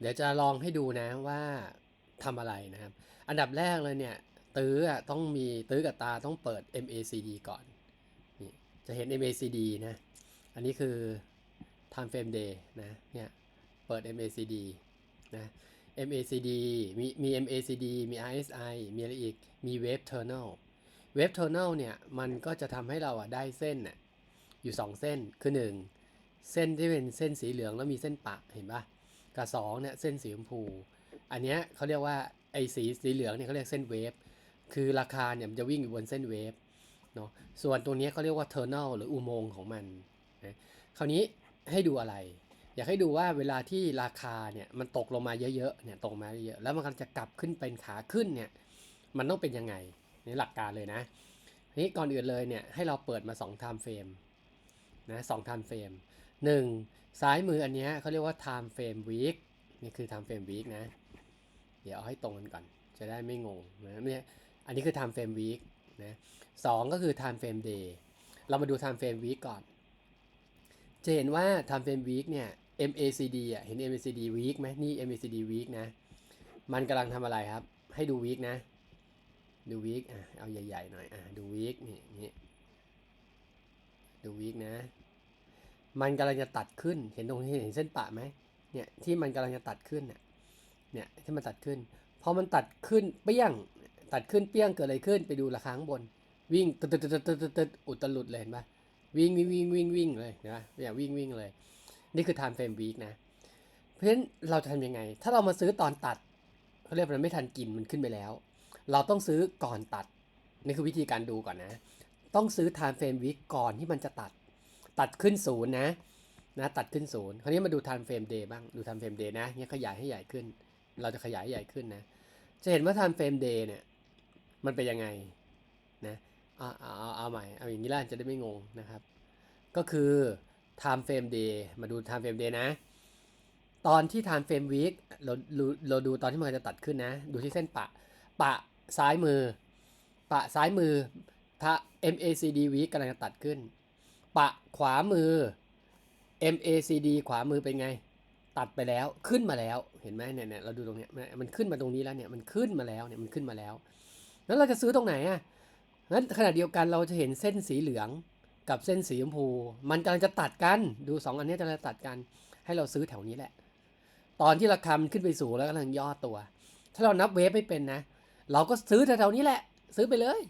เดี๋ยวจะลองให้ดูนะว่าทำอะไรนะครับ อันดับแรกเลยเนี่ยตื้อต้องมีตื้อกับตาต้องเปิด MACD ก่อนนี่จะเห็น MACD นะ อันนี้คือ time frame day นะเนี่ยเปิด MACD นะ MACD มีมี MACD มี RSI มีอะไรอีก มี Wave Tunnel Wave Tunnel เนี่ยมันก็จะทำให้เราอะได้เส้นน่ะอยู่ 2 เส้นคือ 1 เส้นที่เป็นเส้นสีเหลืองแล้วมีเส้นปะเห็นปะ กับสองเนี่ยเส้นสีชมพู อันเนี้ยเขาเรียกว่าไอ้สีสีเหลืองเนี่ยเขาเรียกเส้นเวฟ คือราคาเนี่ยมันจะวิ่งอยู่บนเส้นเวฟเนาะ ส่วนตัวนี้เขาเรียกว่าเทอร์เนลหรืออุโมงค์ของมันนะคราวนี้ให้ดูอะไร อยากให้ดูว่าเวลาที่ราคาเนี่ยมันตกลงมาเยอะๆเนี่ยตกมาเยอะแล้วมันกำลังจะกลับขึ้นเป็นขาขึ้นเนี่ยมันต้องเป็นยังไงนี่หลักการเลยนะนี้ก่อนอื่นเลยเนี่ยให้เราเปิดมา2 time frame นะสอง time frame หนึ่งซ้ายมืออันนี้เขาเรียกว่า time frame week นี่คือ time frame week นะ เดี๋ยวเอาให้ตรงกันก่อน จะได้ไม่งงนะเนี่ยอันนี้คือ time frame week นะสองก็คือ time frame day เรามาดู time frame week ก่อน จะเห็นว่า time frame week เนี่ย MACD อะเห็น MACD week ไหมนี่ MACD week นะ มันกำลังทำอะไรครับ ให้ดู week นะ ดู week อะเอาใหญ่ๆหน่อยอะดู week นี่นี่ดู week นะ มันกำลังจะตัดขึ้น เห็นตรงนี้เห็นเส้นปะไหมเนี่ยที่มันกำลังจะตัดขึ้นน่ะเนี่ยที่มันตัดขึ้นพอมันตัดขึ้นเปี้ยง ตัดขึ้นเปี้ยงเกิดอะไรขึ้นไปดูราคาข้างบน วิ่งตึ๊ดตึ๊ดตึ๊ดตึ๊ดตึ๊ดตึ๊ดอุตลุดเลยเห็นปะวิ่งวิ่งวิ่งวิ่งวิ่งเลยนะเนี่ยวิ่งวิ่งเลย นี่คือ time frame week นะ เพราะฉะนั้นเราจะทำยังไง ถ้าเรามาซื้อตอนตัดเขาเรียกมันไม่ทันกินมันขึ้นไปแล้ว เราต้องซื้อก่อนตัด นี่คือวิธีการดูก่อนนะ ต้องซื้อ time frame week ก่อนที่มันจะตัด ตัดขึ้นศูนย์นะนะตัดขึ้นศูนย์คราวนี้มาดู time frame day บ้างดู time frame day นะเนี่ยขยายให้ใหญ่ขึ้น เราจะขยายใหญ่ขึ้นนะ จะเห็นว่า time frame day เนี่ยมันเป็นยังไงนะเอาเอาเอาเอาใหม่เอาอย่างนี้ล่ะจะได้ไม่งงนะครับ ก็คือ time frame day มาดู time frame day นะ ตอนที่ time frame week เราเราเราดูตอนที่มันจะตัดขึ้นนะ ดูที่เส้นปะ ปะซ้ายมือ ปะซ้ายมือถ้า MACD week กำลังจะตัดขึ้น ปะขวามือ MACD ขวามือเป็นไง ตัดไปแล้วขึ้นมาแล้วเห็นไหมเนี่ยเนี่ยเราดูตรงเนี้ยมันขึ้นมาตรงนี้แล้วเนี่ยมันขึ้นมาแล้วเนี่ยมันขึ้นมาแล้วแล้วเราจะซื้อตรงไหนอะงั้นขณะเดียวกันเราจะเห็นเส้นสีเหลืองกับเส้นสีชมพู มันกำลังจะตัดกันดูสองอันนี้จะตัดกัน ให้เราซื้อแถวนี้แหละ ตอนที่ราคามันขึ้นไปสูงแล้วกำลังย่อตัว ถ้าเรานับเวฟไม่เป็นนะ เราก็ซื้อแถวๆนี้แหละ ซื้อไปเลย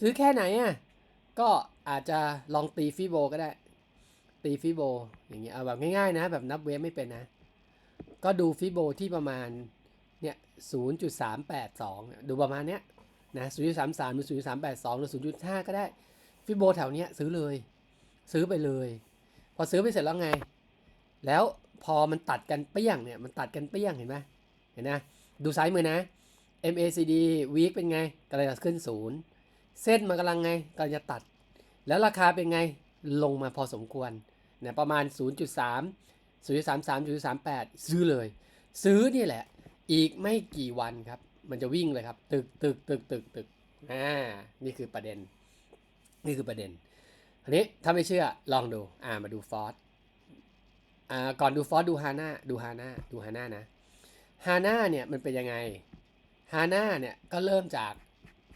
ซื้อแค่ไหนอะ ก็อาจจะลองตีฟิโบก็ได้ ตีฟิโบอย่างเงี้ยเอาแบบง่ายๆนะ แบบนับเวฟไม่เป็นนะ ก็ดูฟิโบที่ประมาณเนี่ย0.382 ดูประมาณเนี้ยนะ0.33หรือ0.382 หรือ 0.5 ก็ได้ ฟิโบแถวเนี้ยซื้อเลย ซื้อไปเลย พอซื้อไปเสร็จแล้วไง แล้วพอมันตัดกันเปี้ยงเนี่ยมันตัดกันเปี้ยงเห็นไหมเห็นนะ ดูซ้ายมือนะ MACD week เป็นไงกำลังจะขึ้นศูนย์ เส้นมันกำลังไงกำลังจะตัด แล้วราคาเป็นไงลงมาพอสมควรเนี่ยประมาณ 0.3 0.33 0.38 ซื้อเลย ซื้อนี่แหละ อีกไม่กี่วันครับ มันจะวิ่งเลยครับ ตึกตึกตึกตึกตึกอ่านี่คือประเด็น นี่คือประเด็นอันนี้ถ้าไม่เชื่อลองดูอ่ามาดูฟอสอ่าก่อนดูฟอสดูฮาน่าดูฮาน่าดูฮาน่านะฮาน่าเนี่ยมันเป็นยังไงฮาน่าเนี่ยก็เริ่มจาก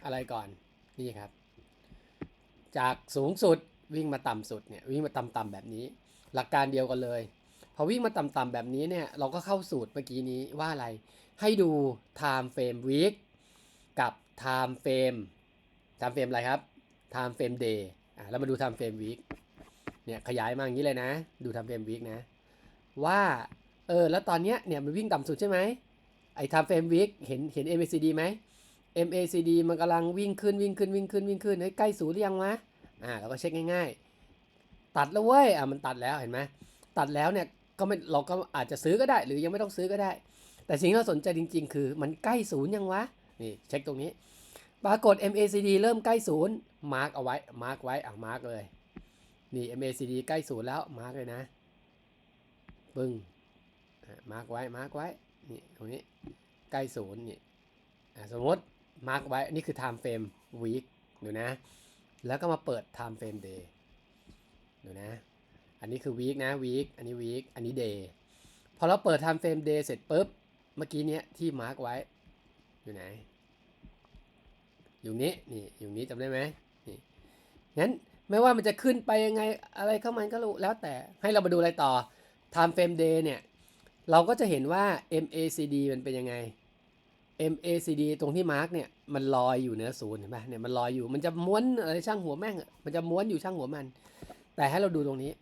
อะไรก่อน นี่ครับ จากสูงสุดวิ่งมาต่ำสุดเนี่ยวิ่งมาต่ำๆแบบนี้ หลักการเดียวกันเลย พอวิ่งมาต่ำๆแบบนี้เนี่ยเราก็เข้าสูตรเมื่อกี้นี้ว่าอะไร ให้ดู time frame week กับ time frame time frame อะไรครับ time frame day อะเรามาดู time frame week เนี่ยขยายมาอย่างนี้เลยนะ ดู time frame week นะ ว่าเออแล้วตอนเนี้ยเนี่ยมันวิ่งต่ำสุดใช่ไหมไอ้ time frame week เห็นเห็น MACD ไหม MACD มันกำลังวิ่งขึ้นวิ่งขึ้นวิ่งขึ้นวิ่งขึ้นเฮ้ยใกล้ศูนย์หรือยังวะอ่าเราก็เช็คง่ายๆ ตัดแล้วเว้ยอะมันตัดแล้วเห็นไหมตัดแล้วเนี่ยก็ไม่เราก็อาจจะซื้อก็ได้ หรือยังไม่ต้องซื้อก็ได้ แต่สิ่งที่เราสนใจจริง ๆ คือมันใกล้ศูนย์ยังวะนี่เช็คตรงนี้ ปรากฏ MACD เริ่มใกล้ศูนย์มาร์กเอาไว้มาร์กไว้อะมาร์กเลยนี่ MACD ใกล้ศูนย์แล้วมาร์กเลยนะปึ้งมาร์กไว้มาร์กไว้นี่ตรงนี้ใกล้ศูนย์นี่อะสมมติ มาร์กไว้นี่คือ time frame week ดูนะ แล้วก็มาเปิด time frame day ดูนะ อันนี้คือ week นะ week อันนี้ week อันนี้ day พพอเราเปิด time frame day เสร็จปุ๊บ เมื่อกี้เนี้ยที่มาร์กไว้ อยู่ไหน อยู่นี้นี่อยู่นี้จำได้ไหมนี่งั้นไม่ว่ามันจะขึ้นไปยังไงอะไรเข้ามันก็รู้แล้วแต่ให้เรามาดูอะไรต่อ time frame day เนี่ย เราก็จะเห็นว่า MACD มันเป็นยังไง MACD ตรงที่มาร์กเนี่ยมันลอยอยู่เหนือศูนย์เห็นปะเนี่ยมันลอยอยู่มันจะม้วนอะไรช่างหัวแม่งมันจะม้วนอยู่ช่างหัวมัน แต่ให้เราดูตรงนี้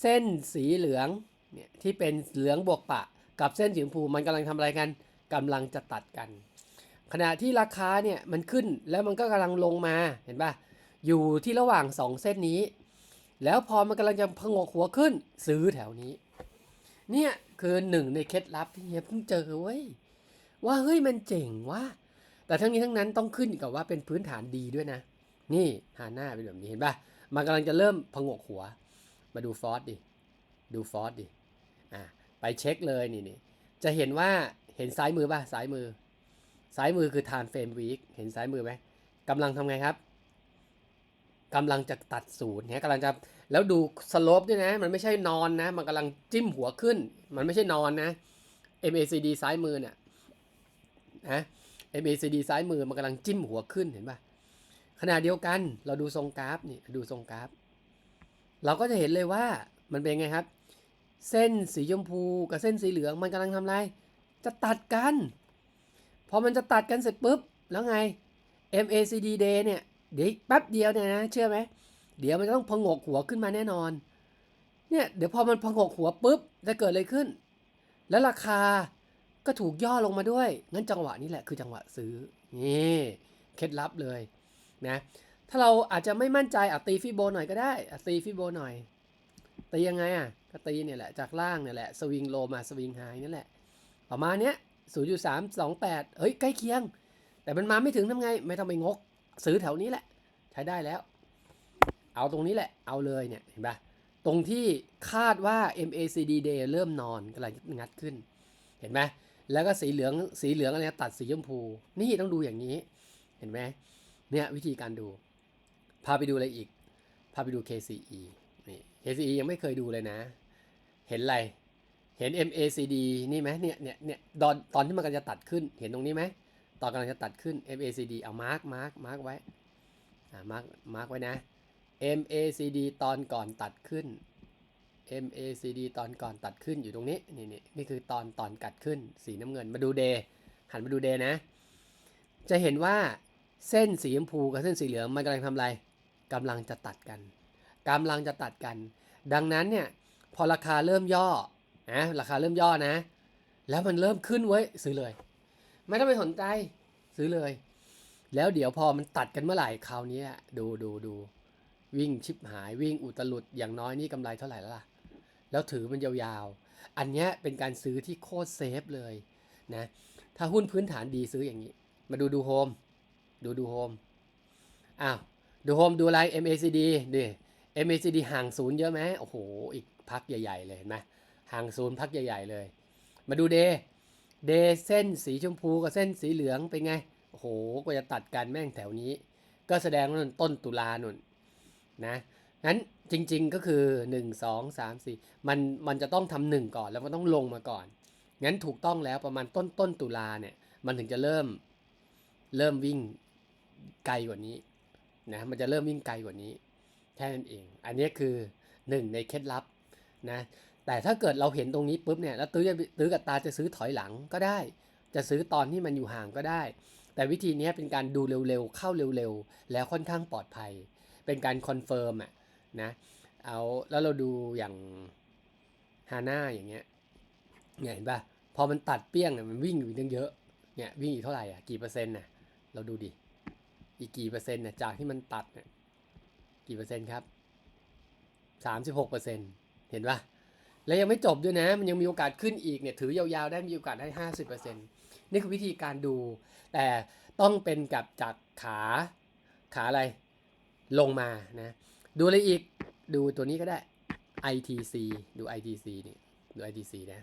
เส้นสีเหลืองเนี่ยที่เป็นเหลืองบวกปะ กับเส้นสีชมพูมันกำลังทำอะไรกันกำลังจะตัดกัน ขณะที่ราคาเนี่ยมันขึ้นแล้วมันก็กำลังลงมาเห็นปะอยู่ที่ระหว่างสองเส้นนี้ แล้วพอมันกำลังจะพงกหัวขึ้นซื้อแถวนี้ เนี่ยคือหนึ่งในเคล็ดลับที่เฮียเพิ่งเจอเว้ย ว่าเฮ้ยมันเจ๋งว่ะแต่ทั้งนี้ทั้งนั้นต้องขึ้นกับว่าเป็นพื้นฐานดีด้วยนะ นี่หาหน้าเป็นแบบนี้เห็นปะมันกำลังจะเริ่มพงกหัว มาดูฟอสดิ ดูฟอสดิ อะไปเช็คเลยนี่นี่จะเห็นว่าเห็นซ้ายมือป่ะซ้ายมือ ซ้ายมือคือ time frame week เห็นซ้ายมือไหมกำลังทำไงครับกำลังจะตัดศูนย์เนี่ยกำลังจะแล้วดูสโลปด้วยนะ มันไม่ใช่นอนนะ มันกำลังจิ้มหัวขึ้น มันไม่ใช่นอนนะ MACD ซ้ายมือเนี่ย นะ MACD ซ้ายมือมันกำลังจิ้มหัวขึ้นเห็นป่ะขณะเดียวกันเราดูทรงกราฟนี่ดูทรงกราฟ เราก็จะเห็นเลยว่ามันเป็นไงครับ เส้นสีชมพูกับเส้นสีเหลืองมันกำลังทำอะไร จะตัดกัน พอมันจะตัดกันเสร็จปุ๊บ แล้วไง MACD day เนี่ยเดี๋ยวแป๊บเดียวเนี่ยนะเชื่อไหมเดี๋ยวมันจะต้องพงกหัวขึ้นมาแน่นอน เนี่ยเดี๋ยวพอมันพงกหัวปุ๊บจะเกิดอะไรขึ้น แล้วราคา ก็ถูกย่อลงมาด้วย งั้นจังหวะนี้แหละคือจังหวะซื้อ นี่เคล็ดลับเลยนะ ถ้าเราอาจจะไม่มั่นใจอะตีฟิโบหน่อยก็ได้อะตีฟิโบหน่อย ตียังไงอะ ก็ตีเนี่ยแหละ จากล่างเนี่ยแหละ สวิงโลมาสวิงไฮนั่นแหละ ประมาณเนี้ยศูนย์จุดสามสองแปดเฮ้ยใกล้เคียง แต่มันมาไม่ถึงทำไง ไม่ต้องไปงก ซื้อแถวนี้แหละ ใช้ได้แล้ว เอาตรงนี้แหละ เอาเลยเนี่ย เห็นปะตรงที่คาดว่า MACD day เริ่มนอนกำลังงัดขึ้น เห็นไหม แล้วก็สีเหลืองสีเหลืองอะไรตัดสีชมพู นี่ต้องดูอย่างนี้ เห็นไหมเนี่ยวิธีการดู พาไปดูอะไรอีก พาไปดู KCE นี่ KCE ยังไม่เคยดูเลยนะ เห็นอะไรเห็น MACD นี่ไหมเนี่ยเนี่ยเนี่ยตอนตอนที่มันกำลังจะตัดขึ้น เห็นตรงนี้ไหมตอนกำลังจะตัดขึ้น MACD เอามาร์กมาร์กมาร์กไว้อ่ามาร์กมาร์กไว้นะ MACD ตอนก่อนตัดขึ้น MACD ตอนก่อนตัดขึ้นอยู่ตรงนี้นี่นี่นี่คือตอนตอนกัดขึ้นสีน้ำเงินมาดูเดย์หันมาดูเดย์นะ จะเห็นว่าเส้นสีชมพูกับเส้นสีเหลืองมันกำลังทำอะไรกำลังจะตัดกันกำลังจะตัดกัน ดังนั้นเนี่ยพอราคาเริ่มย่อนะราคาเริ่มย่อนะ แล้วมันเริ่มขึ้นไว้ซื้อเลย ไม่ต้องไปสนใจซื้อเลย แล้วเดี๋ยวพอมันตัดกันเมื่อไหร่คราวนี้ดูดูดูวิ่งชิบหายวิ่งอุตลุดอย่างน้อยนี่กำไรเท่าไหร่แล้วล่ะ แล้วถือมันยาวๆ อันนี้เป็นการซื้อที่โคตรเซฟเลยนะ ถ้าหุ้นพื้นฐานดีซื้ออย่างนี้ มาดูดูโฮม ดูดูโฮม อ้าว ดูโฮมดูอะไร MACD ดิ MACD ห่างศูนย์เยอะไหมโอ้โห อีกพักใหญ่ ๆ เลยเห็นไหมห่างศูนย์พักใหญ่ ๆ เลย มาดูเดย์เดย์เส้นสีชมพูกับเส้นสีเหลืองเป็นไง โอ้โหกว่าจะตัดกันแม่งแถวนี้ ก็แสดงว่าต้นตุลานุนนะ งั้นจริง ๆก็คือ 1 2 3 4 มันมันจะต้องทำหนึ่งก่อนแล้วมันต้องลงมาก่อน งั้นถูกต้องแล้วประมาณต้นต้นตุลาเนี่ย มันถึงจะเริ่มเริ่มวิ่งไกลกว่านี้นะมันจะเริ่มวิ่งไกลกว่านี้ แค่นั้นเอง อันนี้คือหนึ่งในเคล็ดลับนะแต่ถ้าเกิดเราเห็นตรงนี้ปุ๊บเนี่ยแล้วตื้อจะตื้อกับตาจะซื้อถอยหลังก็ได้ จะซื้อตอนที่มันอยู่ห่างก็ได้ แต่วิธีนี้เป็นการดูเร็วๆ เข้าเร็วๆ แล้วค่อนข้างปลอดภัย เป็นการคอนเฟิร์มอะ นะเอาแล้วเราดูอย่างฮาน่าอย่างเงี้ยเนี่ยเห็นปะพอมันตัดเปี้ยงเนี่ยมันวิ่งอยู่ตั้งเยอะเนี่ยวิ่งอีกเท่าไหร่อะกี่เปอร์เซ็นต์น่ะเราดูดิอีกกี่เปอร์เซ็นต์น่ะจากที่มันตัดเนี่ยกี่เปอร์เซ็นต์ครับสามสิบหกเปอร์เซ็นต์เห็นปะแล้วยังไม่จบด้วยนะ มันยังมีโอกาสขึ้นอีกเนี่ยถือยาวๆได้มีโอกาสได้ห้าสิบเปอร์เซ็นต์นี่คือวิธีการดู แต่ต้องเป็นกับจากขาขาอะไรลงมานะ ดูอะไรอีก ดูตัวนี้ก็ได้ ITC ดู ITC นี่ดู ITC นะ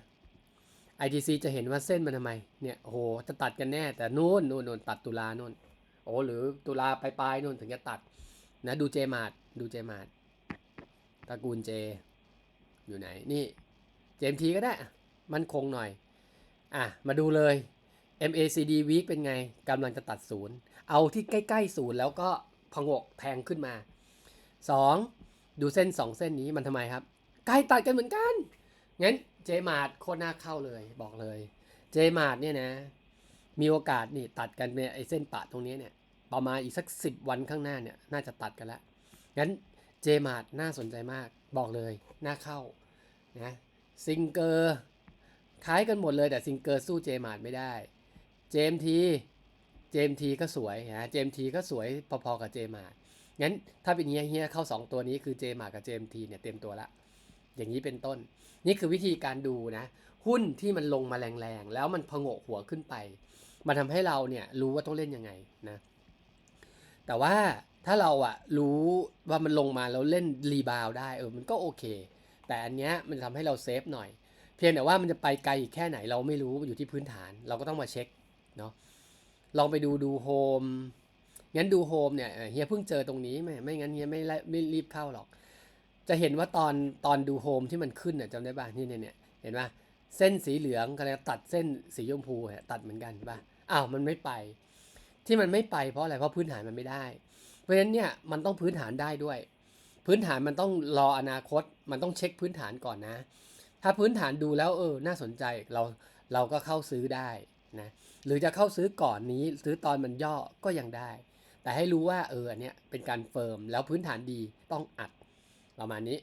ITC จะเห็นว่าเส้นมันทำไม เนี่ยโอ้โหจะตัดกันแน่ แต่นู่นนู่นนู่นตัดตุลานู่น โอ้หรือตุลาปลายๆนู่นถึงจะตัด นะดูเจมาดดูเจมาดตระกูลเจ อยู่ไหน นี่เจมทีก็ได้ มันคงหน่อย อะ มาดูเลย MACD week เป็นไงกำลังจะตัดศูนย์ เอาที่ใกล้ๆศูนย์แล้วก็พงกแทงขึ้นมา 2. ดูเส้น 2 เส้นนี้มันทำไมครับใกล้ตัดกันเหมือนกันงั้นเจมาร์ดโคตรน่าเข้าเลยบอกเลย เจมาร์ดเนี่ยนะ มีโอกาสนี่ตัดกันเนี่ยไอเส้นปะตรงนี้เนี่ยประมาณอีกสัก 10 วันข้างหน้าเนี่ยน่าจะตัดกันแล้วงั้นเจมาร์ดน่าสนใจมากบอกเลยน่าเข้านะซิงเกอร์คล้ายกันหมดเลยแต่ซิงเกอร์สู้เจมาร์ดไม่ได้ เจมทีเจมทีก็สวยนะเจมทีก็สวยพอๆกับเจมาร์ด งั้นถ้าเป็นเฮียเฮียเข้า 2 ตัวนี้คือเจมาร์ดกับเจมทีเนี่ยเต็มตัวละ อย่างนี้เป็นต้น นี่คือวิธีการดูนะ หุ้นที่มันลงมาแรงๆ แล้วมันพงกหัวขึ้นไป มันทำให้เราเนี่ยรู้ว่าต้องเล่นยังไงนะ แต่ว่าถ้าเราอะรู้ว่ามันลงมาแล้วเล่นรีบาวได้เออมันก็โอเค แต่อันเนี้ยมันทำให้เราเซฟหน่อย เพียงแต่ว่ามันจะไปไกลอีกแค่ไหนเราไม่รู้อยู่ที่พื้นฐาน เราก็ต้องมาเช็คเนาะลองไปดูดูโฮม งั้นดูโฮมเนี่ยเฮียเพิ่งเจอตรงนี้ไม่ไม่งั้นเฮียไม่ไม่รีบเข้าหรอก จะเห็นว่าตอนตอนดูโฮมที่มันขึ้นเนี่ยจำได้ป่ะนี่เนี่ยเนี่ยเห็นป่ะเส้นสีเหลืองก็เลยตัดเส้นสีชมพูเนี่ยตัดเหมือนกันป่ะอ้าวมันไม่ไป ที่มันไม่ไปเพราะอะไรเพราะพื้นฐานมันไม่ได้ เพราะฉะนั้นเนี่ยมันต้องพื้นฐานได้ด้วย พื้นฐานมันต้องรออนาคต มันต้องเช็คพื้นฐานก่อนนะ ถ้าพื้นฐานดูแล้วเออ น่าสนใจเราเราก็เข้าซื้อได้นะหรือจะเข้าซื้อก่อนนี้ซื้อตอนมันย่อก็ยังได้ แต่ให้รู้ว่าเอออันเนี้ยเป็นการเฟิร์มแล้วพื้นฐานดีต้องอัดประมาณนี้